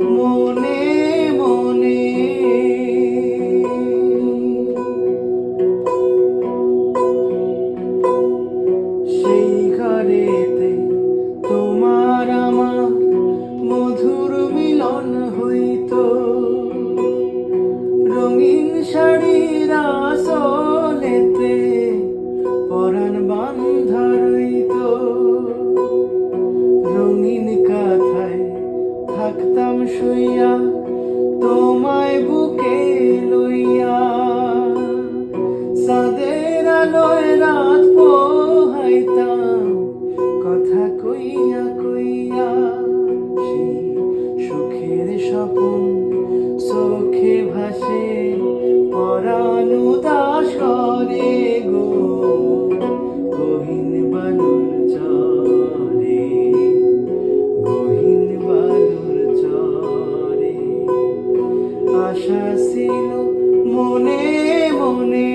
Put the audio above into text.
মনে মনে। সেই তোমার আমার মধুর মিলন হইত। রঙিন শাড়ির আসলেতে পরাণ বান্ধা শুইয়া তোমায় বুকে লইয়া। সাদের আলোয় রাত পোহাইতাম কথা কইয়া কইয়া সেই সুখের স্বপন আশা ছিল মনে মনে।